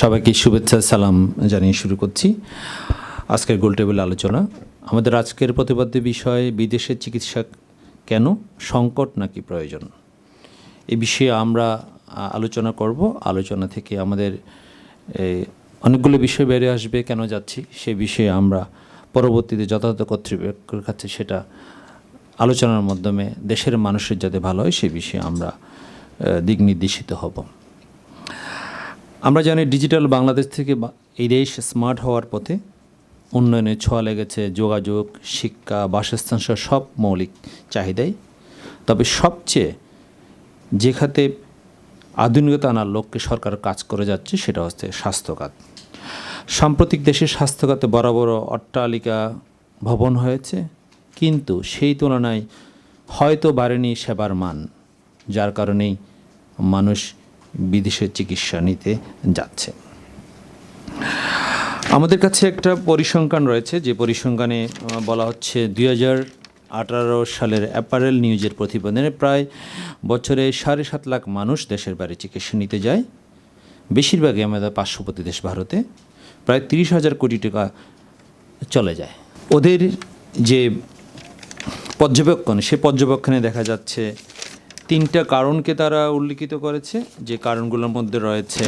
সবাইকে শুভেচ্ছা, সালাম জানিয়ে শুরু করছি। আজকের গোল টেবিল আলোচনা। আমাদের আজকের প্রতিপাদ্য বিষয় বিদেশের চিকিৎসা কেন সংকট নাকি প্রয়োজন? এ বিষয়ে আমরা আলোচনা করব। আলোচনা থেকে আমাদের অনেকগুলো বিষয় বেড়ে আসবে, কেন যাচ্ছি সে বিষয়ে আমরা পরবর্তীতে যথাযথ কর্তৃপক্ষের কাছে সেটা আলোচনার মাধ্যমে দেশের মানুষের যাতে ভালো হয় সে বিষয়ে আমরা দিক নির্দেশিত হব। আমরা জানি ডিজিটাল বাংলাদেশ থেকে এই দেশ স্মার্ট হওয়ার পথে উন্নয়নে ছোঁয়া লেগেছে, যোগাযোগ, শিক্ষা, বাসস্থান সহ সব মৌলিক চাহিদাই। তবে সবচেয়ে যে খাতে আধুনিকতা আনার লক্ষ্যে সরকার কাজ করে যাচ্ছে সেটা হচ্ছে স্বাস্থ্যখাত। সাম্প্রতিক দেশের স্বাস্থ্যখাতে বড় বড় অট্টালিকা ভবন হয়েছে, কিন্তু সেই তুলনায় হয়তো বাড়েনি সেবার মান, যার কারণেই মানুষ বিদেশে চিকিৎসা নিতে যাচ্ছে। আমাদের কাছে একটা পরিসংখ্যান রয়েছে। যে পরিসংখ্যানে বলা হচ্ছে দুই আঠারো সালের অ্যাপারেল নিউজের প্রতিবেদনে প্রায় বছরে সাড়ে সাত লাখ মানুষ দেশের বাইরে চিকিৎসা নিতে যায়। বেশিরভাগই আমাদের পার্শ্ববর্তী দেশ ভারতে। প্রায় তিরিশ হাজার কোটি টাকা চলে যায়। ওদের যে পর্যবেক্ষণ, সে পর্যবেক্ষণে দেখা যাচ্ছে তিনটা কারণকে তারা উল্লিখিত করেছে। যে কারণগুলোর মধ্যে রয়েছে,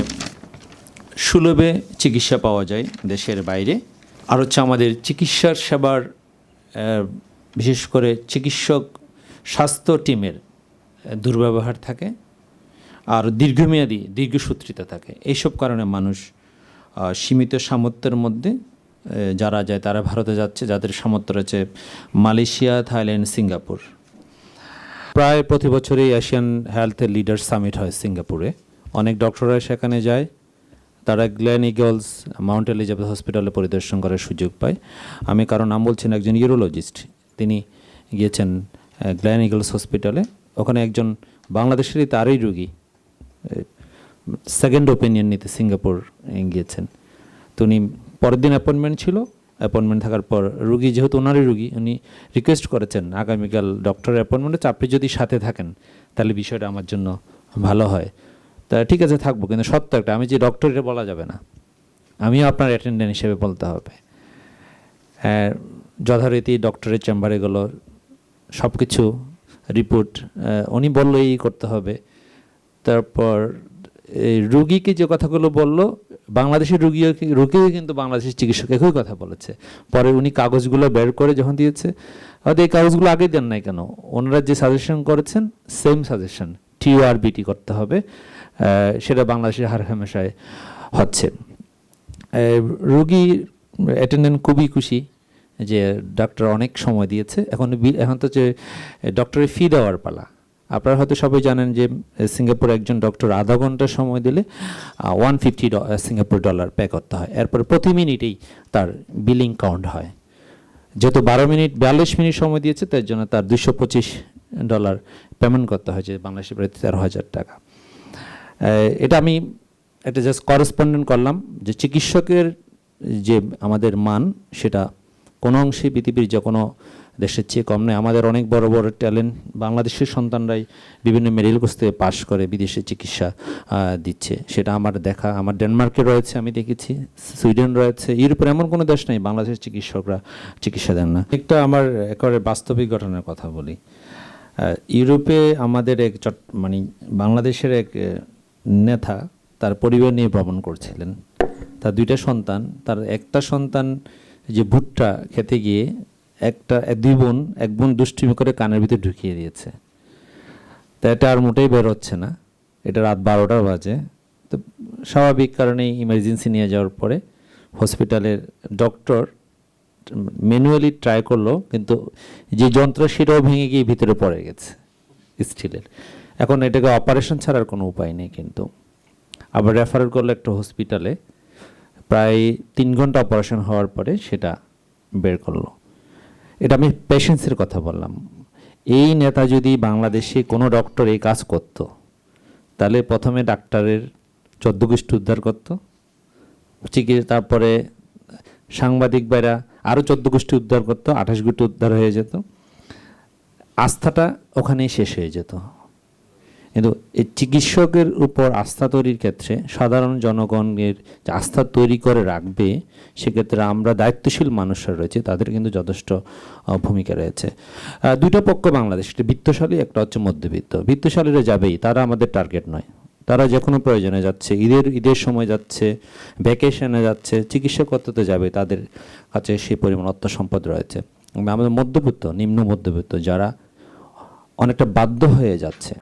সুলভে চিকিৎসা পাওয়া যায় দেশের বাইরে, আর হচ্ছে আমাদের চিকিৎসার সেবার বিশেষ করে চিকিৎসক স্বাস্থ্য টিমের দুর্ব্যবহার থাকে, আর দীর্ঘমেয়াদী, দীর্ঘসূত্রিতা থাকে। এইসব কারণে মানুষ সীমিত সামর্থ্যের মধ্যে যারা যায় তারা ভারতে যাচ্ছে, যাদের সামর্থ্য রয়েছে মালয়েশিয়া, থাইল্যান্ড, সিঙ্গাপুর। প্রায় প্রতি বছরই এশিয়ান হেলথ লিডার সামিট হয় সিঙ্গাপুরে। অনেক ডক্টররা সেখানে যায়। তারা গ্ল্যান ইগলস মাউন্ট এলিজাবেথ হসপিটালে পরিদর্শন করার সুযোগ পায়। আমি কারণ নাম বলছেন একজন ইউরোলজিস্ট তিনি গিয়েছেন গ্ল্যান ইগলস হসপিটালে ওখানে একজন বাংলাদেশেরই তারই রুগী সেকেন্ড ওপিনিয়ন নিতে সিঙ্গাপুর গিয়েছেন। তো উনি পরের দিন অ্যাপয়েন্টমেন্ট ছিল। অ্যাপয়েন্টমেন্ট থাকার পর রুগী, যেহেতু ওনারই রুগী, উনি রিকোয়েস্ট করেছেন আগামীকাল ডক্টরের অ্যাপয়েন্টমেন্টে আপনি যদি সাথে থাকেন, তাহলে বিষয়টা আমার জন্য ভালো হয়। তা ঠিক আছে, থাকব। কিন্তু সত্য একটা, আমি যে ডক্টরের বলা যাবে না, আমিও আপনার অ্যাটেন্ডেন্ট হিসেবে বলতে হবে। যথারীতি ডক্টরের চেম্বারে গেলো সব কিছু রিপোর্ট উনি বলল এই করতে হবে। তারপর রুগীকে যে কথাগুলো বলল, বাংলাদেশের রুগীও কি- রুগীও কিন্তু বাংলাদেশের চিকিৎসক একই কথা বলেছে। পরে উনি কাগজগুলো বের করে যখন দিয়েছে, হয়তো এই কাগজগুলো আগে দেন নাই কেন? ওনারা যে সাজেশন করেছেন সেম সাজেশন টিওআরবিটি করতে হবে সেটা বাংলাদেশের হার হামেশায় হচ্ছে। রুগী অ্যাটেন্ডেন্ট খুবই খুশি যে ডাক্তার অনেক সময় দিয়েছে। এখন এখন তো যে ডক্টরের ফি দেওয়ার পালা। আপনারা হয়তো সবাই জানেন যে সিঙ্গাপুরে একজন ডক্টর আধা ঘণ্টা সময় দিলে one fifty Singapore dollar pay করতে হয়। এরপর প্রতি মিনিটেই তার বিলিং কাউন্ট হয়। যেহেতু বারো মিনিট, বিয়াল্লিশ মিনিট সময় দিয়েছে, তার জন্য তার দুশো পঁচিশ ডলার পেমেন্ট করতে হয়, যে বাংলাদেশে প্রায় তেরো হাজার টাকা। এটা আমি একটা জাস্ট করেসপন্ডেন্ট করলাম যে চিকিৎসকের যে আমাদের মান, সেটা কোনো অংশে পৃথিবীর যে কোনো দেশের চেয়ে কম নয়, আমাদের অনেক বড় বড় ট্যালেন্ট বাংলাদেশের সন্তানরাই বিভিন্ন মেডিকেল কোর্স থেকে পাশ করে বিদেশে চিকিৎসা দিচ্ছে। সেটা আমার দেখা, আমার ডেনমার্কে রয়েছে, আমি দেখেছি। সুইডেন রয়েছে। ইউরোপের এমন কোনো দেশ নেই, বাংলাদেশের চিকিৎসকরা চিকিৎসা দেন না। একটা আমার একেবারে বাস্তবিক ঘটনার কথা বলি। ইউরোপে আমাদের এক চট মানে বাংলাদেশের এক নেতা তার পরিবার নিয়ে ভ্রমণ করছিলেন। তার দুইটা সন্তান, তার একটা সন্তান যে ভুট্টা খেতে গিয়ে একটা এক দুই বোন, এক বোন দুষ্টুমি করে কানের ভিতরে ঢুকিয়ে দিয়েছে। তা এটা আর মোটেই বের হচ্ছে না। এটা রাত বারোটা বাজে। তো স্বাভাবিক কারণেই ইমার্জেন্সি নিয়ে যাওয়ার পরে হসপিটালের ডক্টর ম্যানুয়ালি ট্রাই করল, কিন্তু যে যন্ত্র সেটাও ভেঙে গিয়ে ভিতরে পড়ে গেছে স্টিলের এখন এটাকে অপারেশন ছাড়ার কোনো উপায় নেই কিন্তু। আবার রেফার করল একটা হসপিটালে প্রায় তিন ঘণ্টা অপারেশন হওয়ার পরে সেটা বের করল। এটা আমি পেশেন্সের কথা বললাম। এই নেতা যদি বাংলাদেশে কোনো ডক্টর এই কাজ করত, তাহলে প্রথমে ডাক্তারের চোদ্দ গোষ্ঠী উদ্ধার করত চিকিৎসা তারপরে সাংবাদিক ভাইরা আরও চোদ্দ উদ্ধার করতো, আঠাশ গোষ্ঠী উদ্ধার হয়ে যেত। আস্থাটা ওখানেই শেষ হয়ে যেত। কিন্তু এই চিকিৎসকের উপর আস্থা তৈরির ক্ষেত্রে সাধারণ জনগণের যে আস্থা তৈরি করে রাখবে, সেক্ষেত্রে আমরা দায়িত্বশীল মানুষরা রয়েছে, তাদের কিন্তু যথেষ্ট ভূমিকা রয়েছে। দুইটা পক্ষ বাংলাদেশ, একটা বিত্তশালী, একটা হচ্ছে মধ্যবিত্ত। বিত্তশালীরা যাবেই, তারা আমাদের টার্গেট নয়। তারা যে কোনো প্রয়োজনে যাচ্ছে, ঈদের ঈদের সময় যাচ্ছে, ভ্যাকেশনে যাচ্ছে চিকিৎসা করতে যাবে, তাদের কাছে সেই পরিমাণ অর্থ সম্পদ রয়েছে। আমাদের মধ্যবিত্ত, নিম্ন মধ্যবিত্ত যারা অনেকটা বাধ্য হয়ে যাচ্ছে।